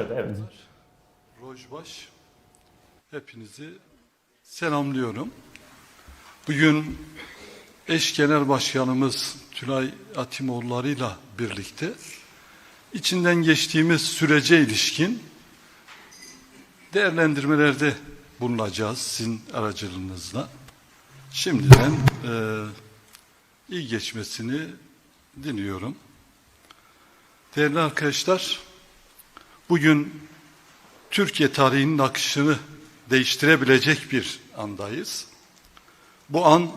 başladı evet. Rojbaş, hepinizi selamlıyorum. Bugün eş genel başkanımız Tülay Atimoğulları'yla birlikte içinden geçtiğimiz sürece ilişkin değerlendirmelerde bulunacağız sizin aracılığınızla. Şimdiden e, iyi geçmesini diliyorum. Değerli arkadaşlar, bugün Türkiye tarihinin akışını değiştirebilecek bir andayız. Bu an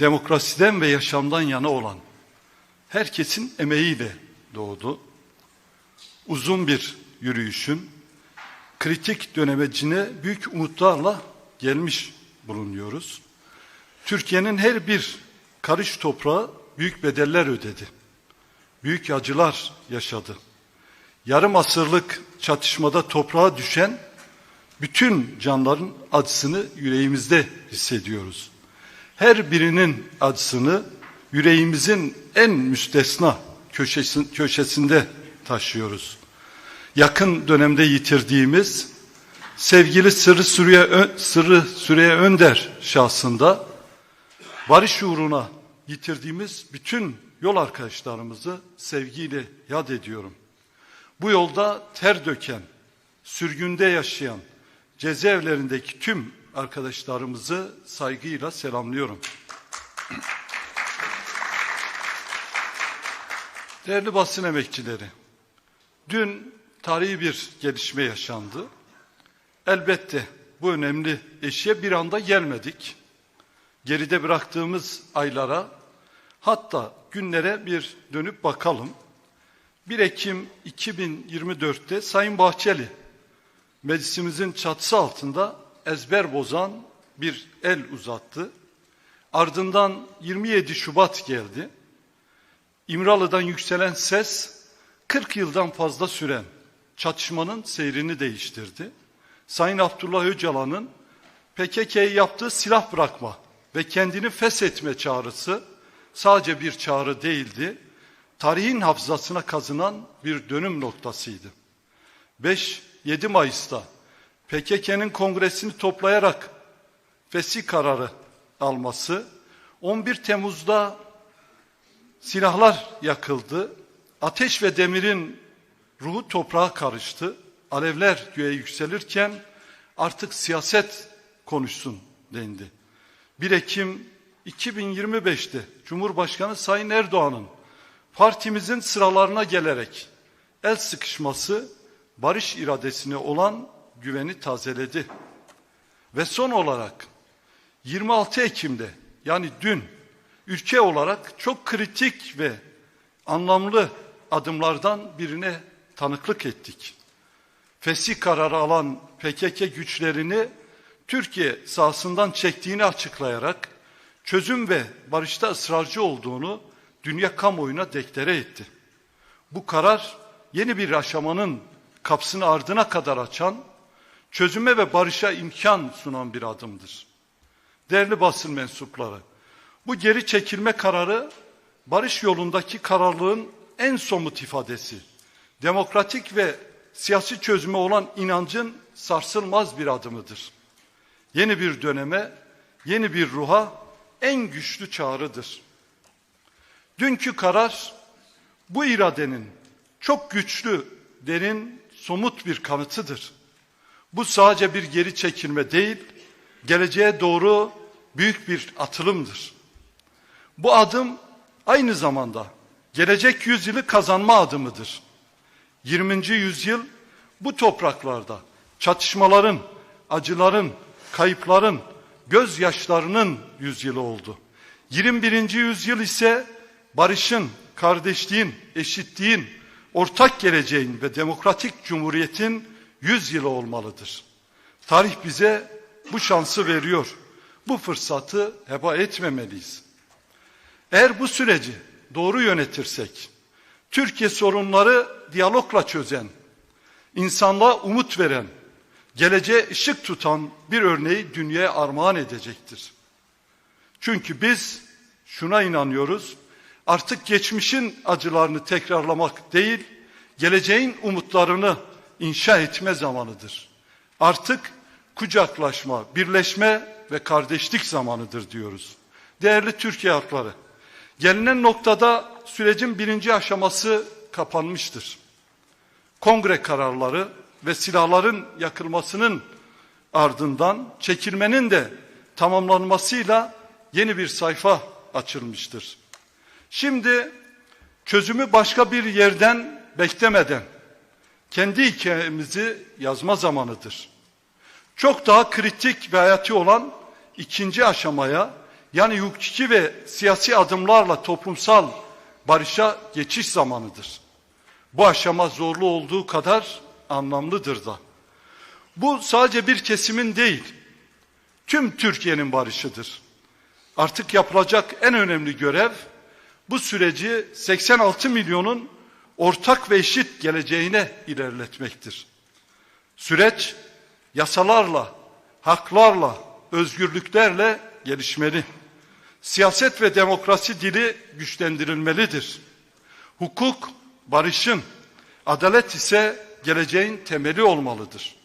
demokrasiden ve yaşamdan yana olan herkesin emeğiyle doğdu. Uzun bir yürüyüşün kritik dönemecine büyük umutlarla gelmiş bulunuyoruz. Türkiye'nin her bir karış toprağı büyük bedeller ödedi. Büyük acılar yaşadı yarım asırlık çatışmada toprağa düşen bütün canların acısını yüreğimizde hissediyoruz. Her birinin acısını yüreğimizin en müstesna köşesi, köşesinde taşıyoruz. Yakın dönemde yitirdiğimiz sevgili Sırrı Süreyya, Sırrı Süreyya Önder şahsında barış uğruna yitirdiğimiz bütün yol arkadaşlarımızı sevgiyle yad ediyorum. Bu yolda ter döken, sürgünde yaşayan, cezaevlerindeki tüm arkadaşlarımızı saygıyla selamlıyorum. Değerli basın emekçileri, dün tarihi bir gelişme yaşandı. Elbette bu önemli eşiğe bir anda gelmedik. Geride bıraktığımız aylara, hatta günlere bir dönüp bakalım. 1 Ekim 2024'te Sayın Bahçeli meclisimizin çatısı altında ezber bozan bir el uzattı. Ardından 27 Şubat geldi. İmralı'dan yükselen ses 40 yıldan fazla süren çatışmanın seyrini değiştirdi. Sayın Abdullah Öcalan'ın PKK'ye yaptığı silah bırakma ve kendini feshetme çağrısı sadece bir çağrı değildi tarihin hafızasına kazınan bir dönüm noktasıydı. 5-7 Mayıs'ta PKK'nın kongresini toplayarak fesih kararı alması, 11 Temmuz'da silahlar yakıldı, ateş ve demirin ruhu toprağa karıştı, alevler göğe yükselirken artık siyaset konuşsun dendi. 1 Ekim 2025'te Cumhurbaşkanı Sayın Erdoğan'ın partimizin sıralarına gelerek el sıkışması barış iradesine olan güveni tazeledi. Ve son olarak 26 Ekim'de yani dün ülke olarak çok kritik ve anlamlı adımlardan birine tanıklık ettik. Fesih kararı alan PKK güçlerini Türkiye sahasından çektiğini açıklayarak çözüm ve barışta ısrarcı olduğunu dünya kamuoyuna deklare etti. Bu karar yeni bir aşamanın kapısını ardına kadar açan, çözüme ve barışa imkan sunan bir adımdır. Değerli basın mensupları, bu geri çekilme kararı barış yolundaki kararlılığın en somut ifadesi. Demokratik ve siyasi çözüme olan inancın sarsılmaz bir adımıdır. Yeni bir döneme, yeni bir ruha en güçlü çağrıdır. Dünkü karar bu iradenin çok güçlü, derin, somut bir kanıtıdır. Bu sadece bir geri çekilme değil, geleceğe doğru büyük bir atılımdır. Bu adım aynı zamanda gelecek yüzyılı kazanma adımıdır. 20. yüzyıl bu topraklarda çatışmaların, acıların, kayıpların, gözyaşlarının yüzyılı oldu. 21. yüzyıl ise barışın, kardeşliğin, eşitliğin, ortak geleceğin ve demokratik cumhuriyetin yüz yılı olmalıdır. Tarih bize bu şansı veriyor. Bu fırsatı heba etmemeliyiz. Eğer bu süreci doğru yönetirsek, Türkiye sorunları diyalogla çözen, insanlığa umut veren, geleceğe ışık tutan bir örneği dünyaya armağan edecektir. Çünkü biz şuna inanıyoruz, artık geçmişin acılarını tekrarlamak değil, geleceğin umutlarını inşa etme zamanıdır. Artık kucaklaşma, birleşme ve kardeşlik zamanıdır diyoruz. Değerli Türkiye halkları, gelinen noktada sürecin birinci aşaması kapanmıştır. Kongre kararları ve silahların yakılmasının ardından çekilmenin de tamamlanmasıyla yeni bir sayfa açılmıştır. Şimdi çözümü başka bir yerden beklemeden kendi hikayemizi yazma zamanıdır. Çok daha kritik ve hayati olan ikinci aşamaya yani hukuki ve siyasi adımlarla toplumsal barışa geçiş zamanıdır. Bu aşama zorlu olduğu kadar anlamlıdır da. Bu sadece bir kesimin değil, tüm Türkiye'nin barışıdır. Artık yapılacak en önemli görev bu süreci 86 milyonun ortak ve eşit geleceğine ilerletmektir. Süreç yasalarla, haklarla, özgürlüklerle gelişmeli. Siyaset ve demokrasi dili güçlendirilmelidir. Hukuk, barışın, adalet ise geleceğin temeli olmalıdır.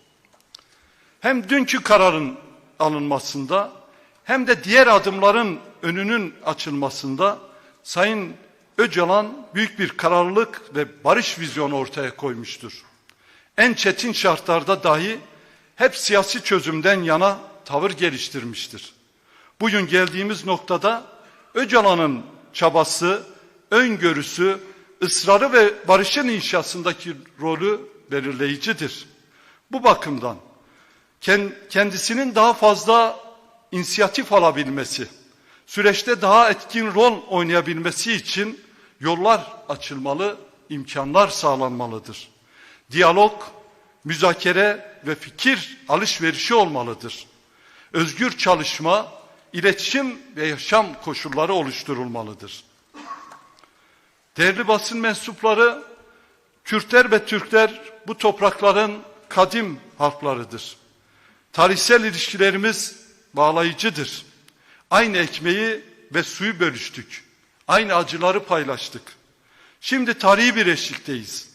Hem dünkü kararın alınmasında hem de diğer adımların önünün açılmasında Sayın Öcalan büyük bir kararlılık ve barış vizyonu ortaya koymuştur. En çetin şartlarda dahi hep siyasi çözümden yana tavır geliştirmiştir. Bugün geldiğimiz noktada Öcalan'ın çabası, öngörüsü, ısrarı ve barışın inşasındaki rolü belirleyicidir. Bu bakımdan kendisinin daha fazla inisiyatif alabilmesi, süreçte daha etkin rol oynayabilmesi için yollar açılmalı, imkanlar sağlanmalıdır. Diyalog, müzakere ve fikir alışverişi olmalıdır. Özgür çalışma, iletişim ve yaşam koşulları oluşturulmalıdır. Değerli basın mensupları, Kürtler ve Türkler bu toprakların kadim halklarıdır. Tarihsel ilişkilerimiz bağlayıcıdır. Aynı ekmeği ve suyu bölüştük. Aynı acıları paylaştık. Şimdi tarihi bir eşlikteyiz.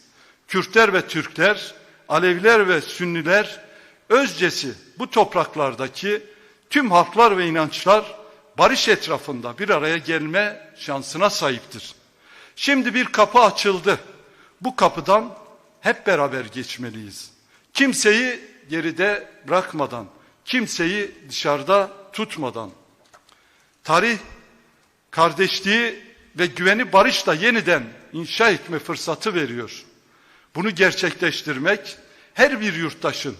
Kürtler ve Türkler, Aleviler ve Sünniler özcesi bu topraklardaki tüm halklar ve inançlar barış etrafında bir araya gelme şansına sahiptir. Şimdi bir kapı açıldı. Bu kapıdan hep beraber geçmeliyiz. Kimseyi geride bırakmadan, kimseyi dışarıda tutmadan. Tarih kardeşliği ve güveni barışla yeniden inşa etme fırsatı veriyor. Bunu gerçekleştirmek her bir yurttaşın,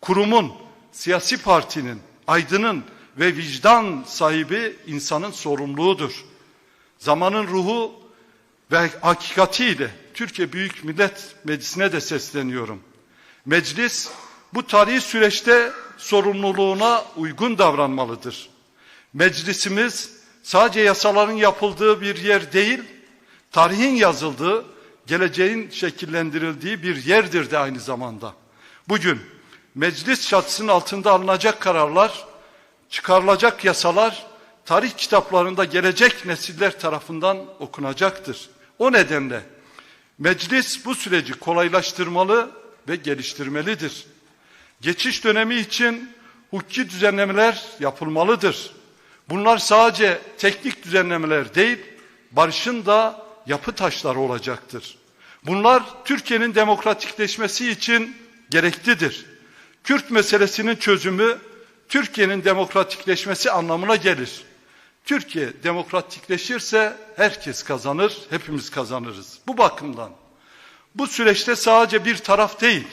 kurumun, siyasi partinin, aydının ve vicdan sahibi insanın sorumluluğudur. Zamanın ruhu ve hakikatiyle Türkiye Büyük Millet Meclisi'ne de sesleniyorum. Meclis bu tarihi süreçte sorumluluğuna uygun davranmalıdır. Meclisimiz sadece yasaların yapıldığı bir yer değil, tarihin yazıldığı, geleceğin şekillendirildiği bir yerdir de aynı zamanda. Bugün meclis çatısının altında alınacak kararlar, çıkarılacak yasalar tarih kitaplarında gelecek nesiller tarafından okunacaktır. O nedenle meclis bu süreci kolaylaştırmalı ve geliştirmelidir. Geçiş dönemi için hukuki düzenlemeler yapılmalıdır. Bunlar sadece teknik düzenlemeler değil, barışın da yapı taşları olacaktır. Bunlar Türkiye'nin demokratikleşmesi için gereklidir. Kürt meselesinin çözümü Türkiye'nin demokratikleşmesi anlamına gelir. Türkiye demokratikleşirse herkes kazanır, hepimiz kazanırız. Bu bakımdan bu süreçte sadece bir taraf değil,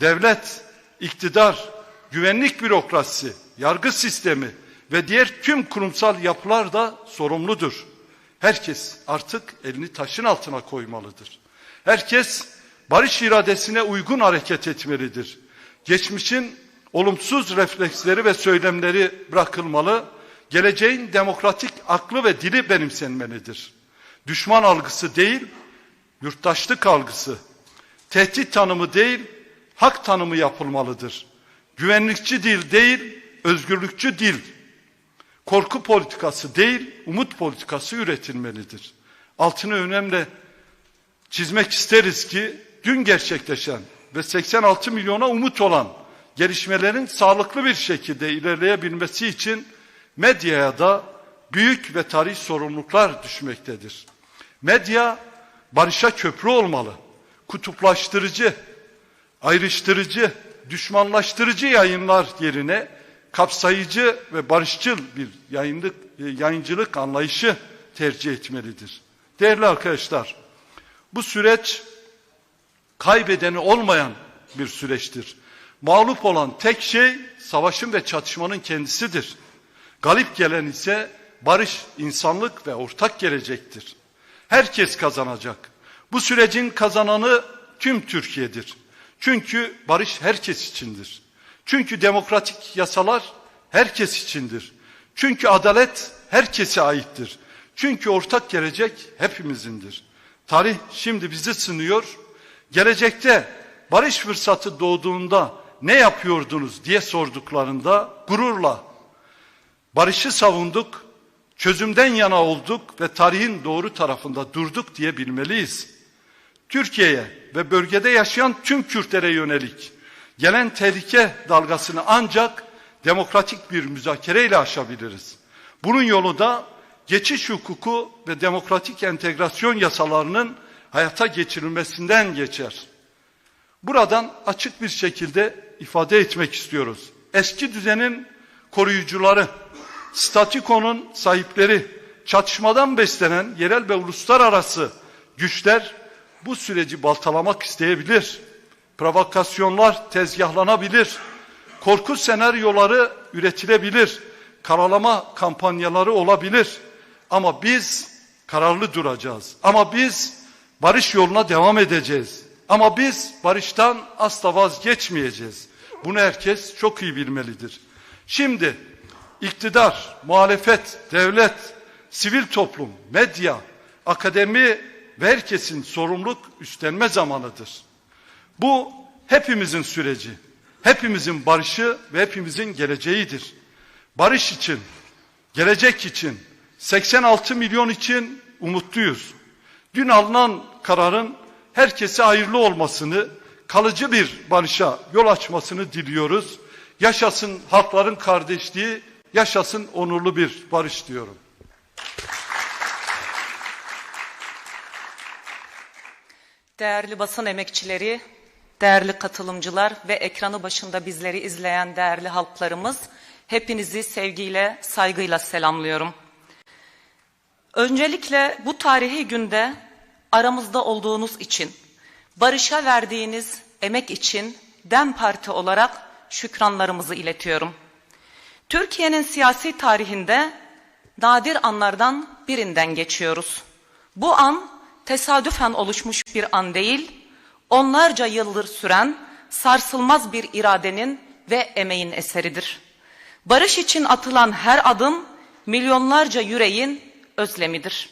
devlet, iktidar, güvenlik bürokrasisi, yargı sistemi ve diğer tüm kurumsal yapılar da sorumludur. Herkes artık elini taşın altına koymalıdır. Herkes barış iradesine uygun hareket etmelidir. Geçmişin olumsuz refleksleri ve söylemleri bırakılmalı, geleceğin demokratik aklı ve dili benimsenmelidir. Düşman algısı değil, yurttaşlık algısı, tehdit tanımı değil, hak tanımı yapılmalıdır. Güvenlikçi dil değil, özgürlükçü dil, korku politikası değil, umut politikası üretilmelidir. Altını önemli çizmek isteriz ki dün gerçekleşen ve 86 milyona umut olan gelişmelerin sağlıklı bir şekilde ilerleyebilmesi için medyaya da büyük ve tarih sorumluluklar düşmektedir. Medya barışa köprü olmalı. Kutuplaştırıcı, ayrıştırıcı, düşmanlaştırıcı yayınlar yerine kapsayıcı ve barışçıl bir yayınlık, e, yayıncılık anlayışı tercih etmelidir. Değerli arkadaşlar, bu süreç kaybedeni olmayan bir süreçtir. Mağlup olan tek şey savaşın ve çatışmanın kendisidir. Galip gelen ise barış, insanlık ve ortak gelecektir. Herkes kazanacak. Bu sürecin kazananı tüm Türkiye'dir. Çünkü barış herkes içindir. Çünkü demokratik yasalar herkes içindir. Çünkü adalet herkese aittir. Çünkü ortak gelecek hepimizindir. Tarih şimdi bizi sınıyor. Gelecekte barış fırsatı doğduğunda ne yapıyordunuz diye sorduklarında gururla barışı savunduk, çözümden yana olduk ve tarihin doğru tarafında durduk diye bilmeliyiz. Türkiye'ye ve bölgede yaşayan tüm Kürtlere yönelik gelen tehlike dalgasını ancak demokratik bir müzakereyle aşabiliriz. Bunun yolu da geçiş hukuku ve demokratik entegrasyon yasalarının hayata geçirilmesinden geçer. Buradan açık bir şekilde ifade etmek istiyoruz. Eski düzenin koruyucuları, statikonun sahipleri, çatışmadan beslenen yerel ve uluslararası güçler bu süreci baltalamak isteyebilir. Provokasyonlar tezgahlanabilir. Korku senaryoları üretilebilir. Karalama kampanyaları olabilir. Ama biz kararlı duracağız. Ama biz barış yoluna devam edeceğiz. Ama biz barıştan asla vazgeçmeyeceğiz. Bunu herkes çok iyi bilmelidir. Şimdi iktidar, muhalefet, devlet, sivil toplum, medya, akademi ve herkesin sorumluluk üstlenme zamanıdır. Bu hepimizin süreci, hepimizin barışı ve hepimizin geleceğidir. Barış için, gelecek için, 86 milyon için umutluyuz. Dün alınan kararın herkese hayırlı olmasını, kalıcı bir barışa yol açmasını diliyoruz. Yaşasın halkların kardeşliği, yaşasın onurlu bir barış diyorum. Değerli basın emekçileri, değerli katılımcılar ve ekranı başında bizleri izleyen değerli halklarımız, hepinizi sevgiyle, saygıyla selamlıyorum. Öncelikle bu tarihi günde aramızda olduğunuz için, barışa verdiğiniz emek için DEM Parti olarak şükranlarımızı iletiyorum. Türkiye'nin siyasi tarihinde nadir anlardan birinden geçiyoruz. Bu an tesadüfen oluşmuş bir an değil, onlarca yıldır süren sarsılmaz bir iradenin ve emeğin eseridir. Barış için atılan her adım milyonlarca yüreğin özlemidir.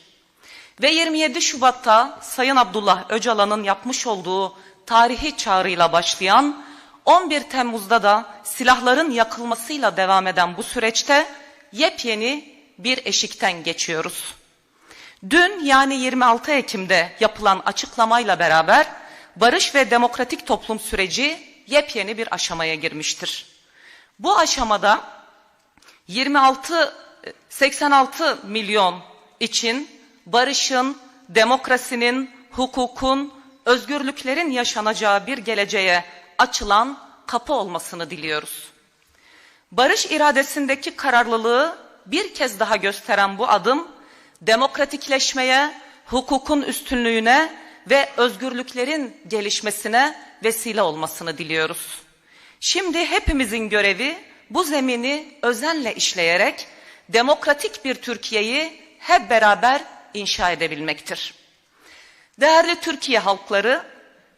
Ve 27 Şubat'ta Sayın Abdullah Öcalan'ın yapmış olduğu tarihi çağrıyla başlayan 11 Temmuz'da da silahların yakılmasıyla devam eden bu süreçte yepyeni bir eşikten geçiyoruz. Dün yani 26 Ekim'de yapılan açıklamayla beraber barış ve demokratik toplum süreci yepyeni bir aşamaya girmiştir. Bu aşamada 26 86 milyon için barışın, demokrasinin, hukukun, özgürlüklerin yaşanacağı bir geleceğe açılan kapı olmasını diliyoruz. Barış iradesindeki kararlılığı bir kez daha gösteren bu adım demokratikleşmeye, hukukun üstünlüğüne ve özgürlüklerin gelişmesine vesile olmasını diliyoruz. Şimdi hepimizin görevi bu zemini özenle işleyerek demokratik bir Türkiye'yi hep beraber inşa edebilmektir. Değerli Türkiye halkları,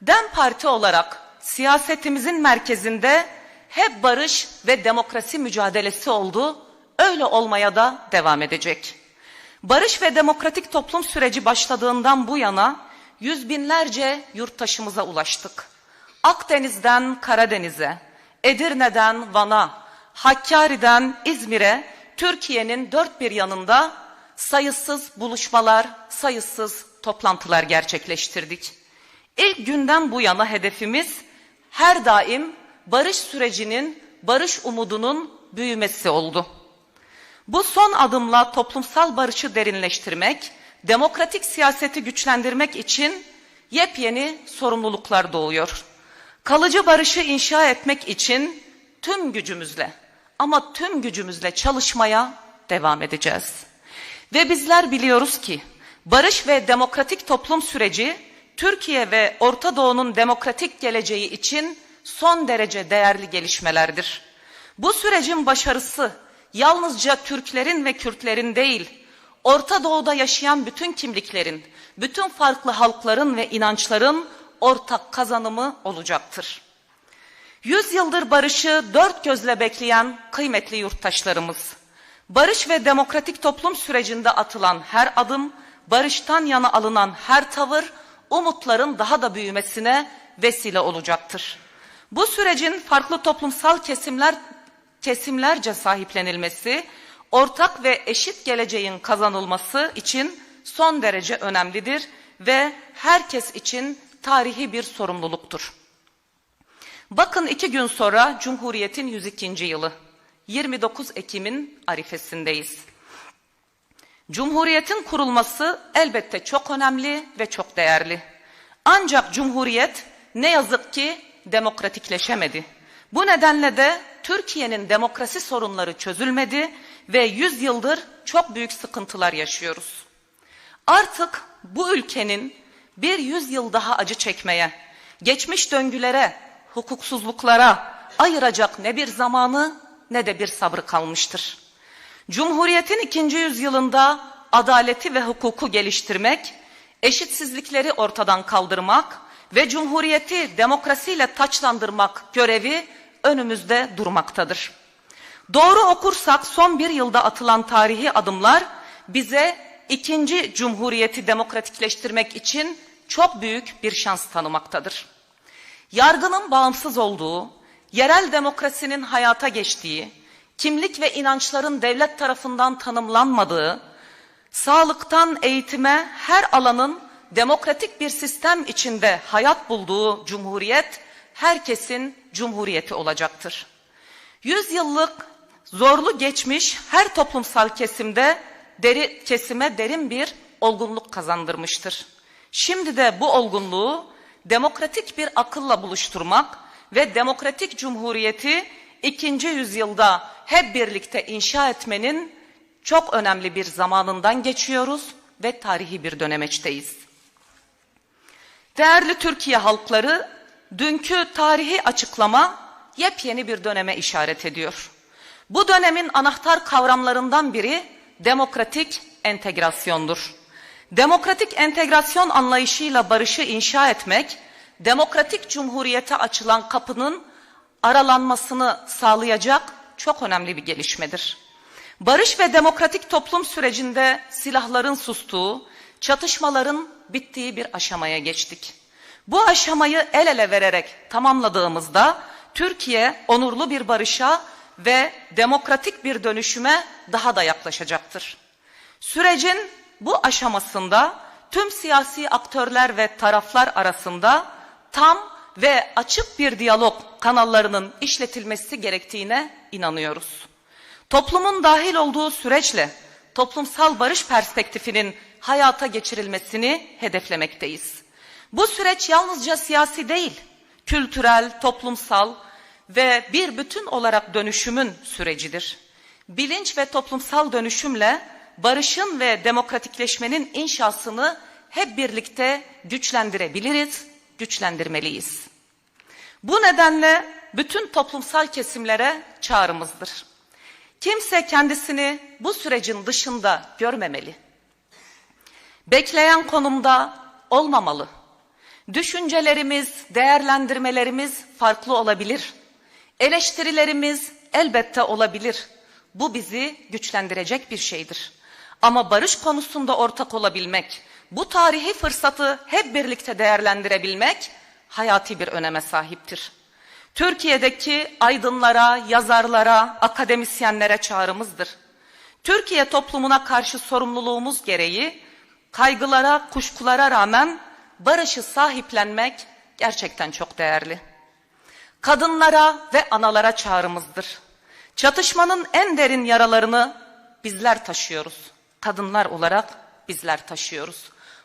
DEM Parti olarak siyasetimizin merkezinde hep barış ve demokrasi mücadelesi oldu, öyle olmaya da devam edecek. Barış ve demokratik toplum süreci başladığından bu yana yüz binlerce yurttaşımıza ulaştık. Akdeniz'den Karadeniz'e, Edirne'den Van'a, Hakkari'den İzmir'e, Türkiye'nin dört bir yanında sayısız buluşmalar, sayısız toplantılar gerçekleştirdik. İlk günden bu yana hedefimiz her daim barış sürecinin, barış umudunun büyümesi oldu. Bu son adımla toplumsal barışı derinleştirmek, demokratik siyaseti güçlendirmek için yepyeni sorumluluklar doğuyor. Kalıcı barışı inşa etmek için tüm gücümüzle ama tüm gücümüzle çalışmaya devam edeceğiz. Ve bizler biliyoruz ki barış ve demokratik toplum süreci Türkiye ve Orta Doğu'nun demokratik geleceği için son derece değerli gelişmelerdir. Bu sürecin başarısı yalnızca Türklerin ve Kürtlerin değil, Orta Doğu'da yaşayan bütün kimliklerin, bütün farklı halkların ve inançların ortak kazanımı olacaktır. Yüz barışı dört gözle bekleyen kıymetli yurttaşlarımız, barış ve demokratik toplum sürecinde atılan her adım, barıştan yana alınan her tavır, umutların daha da büyümesine vesile olacaktır. Bu sürecin farklı toplumsal kesimler kesimlerce sahiplenilmesi, ortak ve eşit geleceğin kazanılması için son derece önemlidir ve herkes için tarihi bir sorumluluktur. Bakın iki gün sonra Cumhuriyet'in 102. yılı. 29 Ekim'in arifesindeyiz. Cumhuriyet'in kurulması elbette çok önemli ve çok değerli. Ancak Cumhuriyet ne yazık ki demokratikleşemedi. Bu nedenle de Türkiye'nin demokrasi sorunları çözülmedi ve 100 yıldır çok büyük sıkıntılar yaşıyoruz. Artık bu ülkenin bir yüzyıl daha acı çekmeye, geçmiş döngülere, hukuksuzluklara ayıracak ne bir zamanı ne de bir sabrı kalmıştır. Cumhuriyetin ikinci yüzyılında adaleti ve hukuku geliştirmek, eşitsizlikleri ortadan kaldırmak ve cumhuriyeti demokrasiyle taçlandırmak görevi önümüzde durmaktadır. Doğru okursak son bir yılda atılan tarihi adımlar bize ikinci cumhuriyeti demokratikleştirmek için çok büyük bir şans tanımaktadır. Yargının bağımsız olduğu, yerel demokrasinin hayata geçtiği, kimlik ve inançların devlet tarafından tanımlanmadığı, sağlıktan eğitime her alanın demokratik bir sistem içinde hayat bulduğu cumhuriyet herkesin cumhuriyeti olacaktır. Yüzyıllık zorlu geçmiş her toplumsal kesimde deri, kesime derin bir olgunluk kazandırmıştır. Şimdi de bu olgunluğu demokratik bir akılla buluşturmak ve demokratik cumhuriyeti ikinci yüzyılda hep birlikte inşa etmenin çok önemli bir zamanından geçiyoruz ve tarihi bir dönemeçteyiz. Değerli Türkiye halkları, dünkü tarihi açıklama yepyeni bir döneme işaret ediyor. Bu dönemin anahtar kavramlarından biri demokratik entegrasyondur. Demokratik entegrasyon anlayışıyla barışı inşa etmek, demokratik cumhuriyete açılan kapının aralanmasını sağlayacak çok önemli bir gelişmedir. Barış ve demokratik toplum sürecinde silahların sustuğu, çatışmaların bittiği bir aşamaya geçtik. Bu aşamayı el ele vererek tamamladığımızda Türkiye onurlu bir barışa ve demokratik bir dönüşüme daha da yaklaşacaktır. Sürecin bu aşamasında tüm siyasi aktörler ve taraflar arasında tam ve açık bir diyalog kanallarının işletilmesi gerektiğine inanıyoruz. Toplumun dahil olduğu süreçle toplumsal barış perspektifinin hayata geçirilmesini hedeflemekteyiz. Bu süreç yalnızca siyasi değil, kültürel, toplumsal ve bir bütün olarak dönüşümün sürecidir. Bilinç ve toplumsal dönüşümle barışın ve demokratikleşmenin inşasını hep birlikte güçlendirebiliriz, güçlendirmeliyiz. Bu nedenle bütün toplumsal kesimlere çağrımızdır. Kimse kendisini bu sürecin dışında görmemeli. Bekleyen konumda olmamalı. Düşüncelerimiz, değerlendirmelerimiz farklı olabilir. Eleştirilerimiz elbette olabilir. Bu bizi güçlendirecek bir şeydir. Ama barış konusunda ortak olabilmek, bu tarihi fırsatı hep birlikte değerlendirebilmek hayati bir öneme sahiptir. Türkiye'deki aydınlara, yazarlara, akademisyenlere çağrımızdır. Türkiye toplumuna karşı sorumluluğumuz gereği kaygılara, kuşkulara rağmen barışı sahiplenmek gerçekten çok değerli. Kadınlara ve analara çağrımızdır. Çatışmanın en derin yaralarını bizler taşıyoruz. Kadınlar olarak bizler taşıyoruz.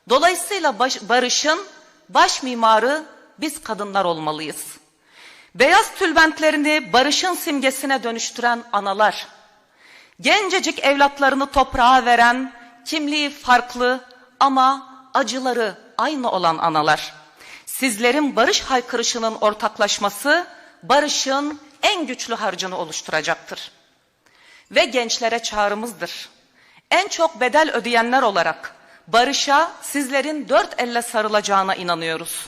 Dolayısıyla baş- barışın baş mimarı biz kadınlar olmalıyız. Beyaz tülbentlerini barışın simgesine dönüştüren analar, gencecik evlatlarını toprağa veren, kimliği farklı ama acıları aynı olan analar. Sizlerin barış haykırışının ortaklaşması barışın en güçlü harcını oluşturacaktır. Ve gençlere çağrımızdır. En çok bedel ödeyenler olarak barışa sizlerin dört elle sarılacağına inanıyoruz.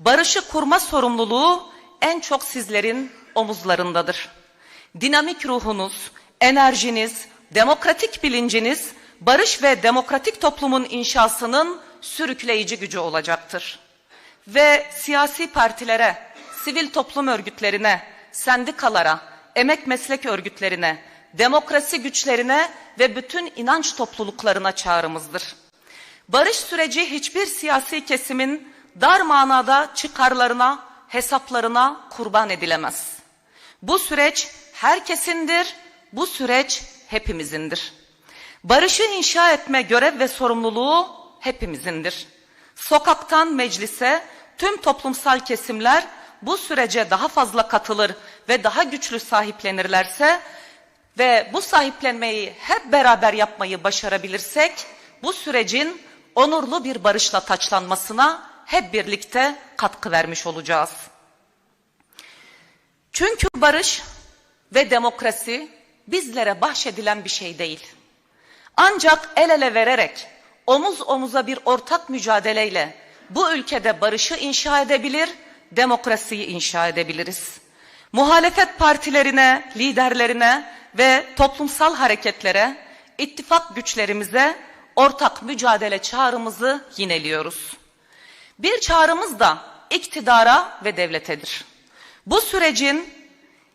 Barışı kurma sorumluluğu en çok sizlerin omuzlarındadır. Dinamik ruhunuz, enerjiniz, demokratik bilinciniz, barış ve demokratik toplumun inşasının sürükleyici gücü olacaktır. Ve siyasi partilere, sivil toplum örgütlerine, sendikalara, emek meslek örgütlerine, demokrasi güçlerine ve bütün inanç topluluklarına çağrımızdır. Barış süreci hiçbir siyasi kesimin dar manada çıkarlarına, hesaplarına kurban edilemez. Bu süreç herkesindir, bu süreç hepimizindir. Barışı inşa etme görev ve sorumluluğu hepimizindir. Sokaktan meclise tüm toplumsal kesimler bu sürece daha fazla katılır ve daha güçlü sahiplenirlerse ve bu sahiplenmeyi hep beraber yapmayı başarabilirsek bu sürecin onurlu bir barışla taçlanmasına hep birlikte katkı vermiş olacağız. Çünkü barış ve demokrasi bizlere bahşedilen bir şey değil. Ancak el ele vererek omuz omuza bir ortak mücadeleyle bu ülkede barışı inşa edebilir, demokrasiyi inşa edebiliriz. Muhalefet partilerine, liderlerine ve toplumsal hareketlere, ittifak güçlerimize ortak mücadele çağrımızı yineliyoruz. Bir çağrımız da iktidara ve devletedir. Bu sürecin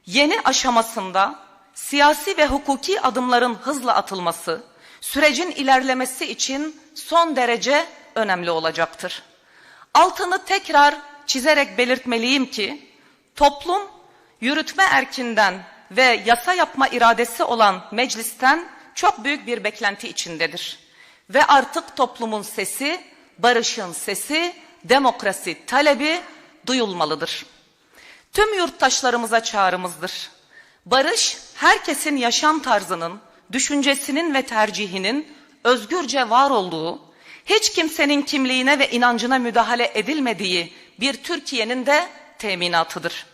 yeni aşamasında siyasi ve hukuki adımların hızla atılması, sürecin ilerlemesi için son derece önemli olacaktır. Altını tekrar çizerek belirtmeliyim ki toplum yürütme erkinden ve yasa yapma iradesi olan meclisten çok büyük bir beklenti içindedir. Ve artık toplumun sesi, barışın sesi, demokrasi talebi duyulmalıdır. Tüm yurttaşlarımıza çağrımızdır. Barış, herkesin yaşam tarzının, düşüncesinin ve tercihinin özgürce var olduğu, hiç kimsenin kimliğine ve inancına müdahale edilmediği bir Türkiye'nin de teminatıdır.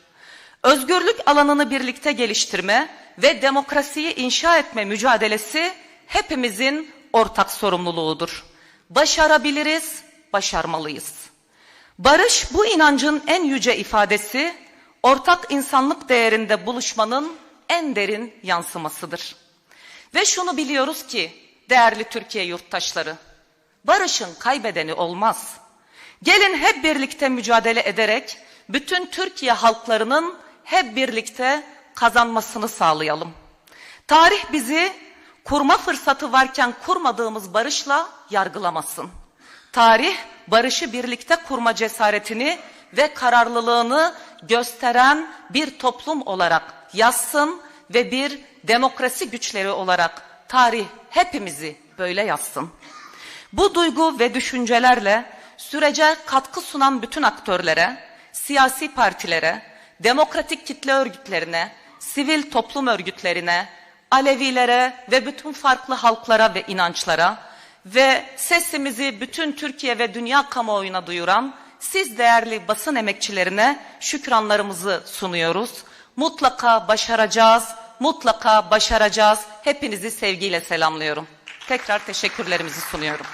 Özgürlük alanını birlikte geliştirme ve demokrasiyi inşa etme mücadelesi hepimizin ortak sorumluluğudur. Başarabiliriz, başarmalıyız. Barış bu inancın en yüce ifadesi, ortak insanlık değerinde buluşmanın en derin yansımasıdır. Ve şunu biliyoruz ki değerli Türkiye yurttaşları, barışın kaybedeni olmaz. Gelin hep birlikte mücadele ederek bütün Türkiye halklarının hep birlikte kazanmasını sağlayalım. Tarih bizi kurma fırsatı varken kurmadığımız barışla yargılamasın. Tarih barışı birlikte kurma cesaretini ve kararlılığını gösteren bir toplum olarak yazsın ve bir demokrasi güçleri olarak tarih hepimizi böyle yazsın. Bu duygu ve düşüncelerle sürece katkı sunan bütün aktörlere, siyasi partilere, demokratik kitle örgütlerine, sivil toplum örgütlerine, Alevilere ve bütün farklı halklara ve inançlara ve sesimizi bütün Türkiye ve dünya kamuoyuna duyuran siz değerli basın emekçilerine şükranlarımızı sunuyoruz. Mutlaka başaracağız, mutlaka başaracağız. Hepinizi sevgiyle selamlıyorum. Tekrar teşekkürlerimizi sunuyorum.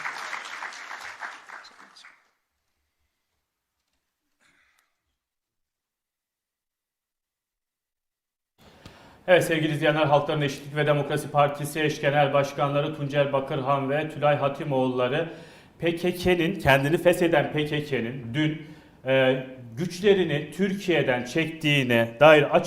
Evet sevgili izleyenler Halkların Eşitlik ve Demokrasi Partisi eş genel başkanları Tuncel Bakırhan ve Tülay Hatimoğulları PKK'nin kendini fesheden PKK'nin dün e, güçlerini Türkiye'den çektiğine dair açık